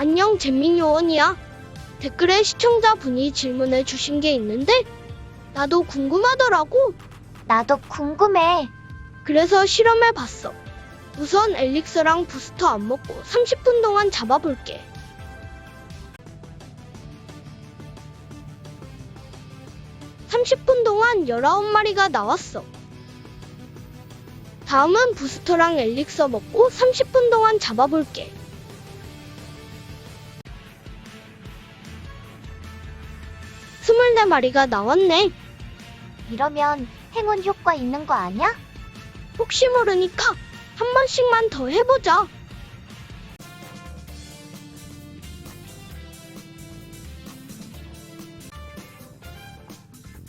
안녕 잼민 요원이야. 댓글에 시청자분이 질문해 주신 게 있는데 나도 궁금하더라고. 나도 궁금해. 그래서 실험해 봤어. 우선 엘릭서랑 부스터 안 먹고 30분 동안 잡아볼게. (30분) 동안 (19마리가) 나왔어. 다음은 부스터랑 엘릭서 먹고 (30분) 동안 잡아볼게. (24마리가) 나왔네. 이러면 행운 효과 있는 거 아니야? 혹시 모르니까 한 번씩만 더 해보자.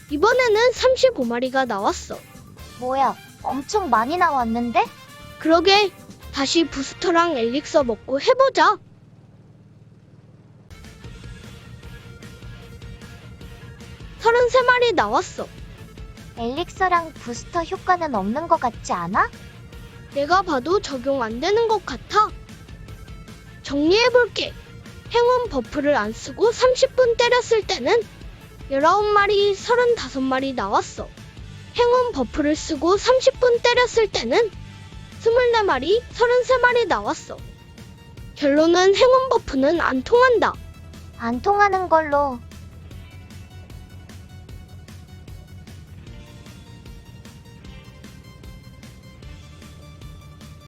이번에는 35마리가 나왔어. 뭐야, 엄청 많이 나왔는데? 그러게 다시 부스터랑 엘릭서 먹고 해보자. 서른세 마리 나왔어. 엘릭서랑 부스터 효과는 없는 것 같지 않아? 내가 봐도 적용 안 되는 것 같아. 정리해볼게. 행운 버프를 안 쓰고 30분 때렸을 때는 19마리, 35마리 나왔어. 행운 버프를 쓰고 30분 때렸을 때는 24마리, 33마리 나왔어. 결론은 행운 버프는 안 통한다. 안 통하는 걸로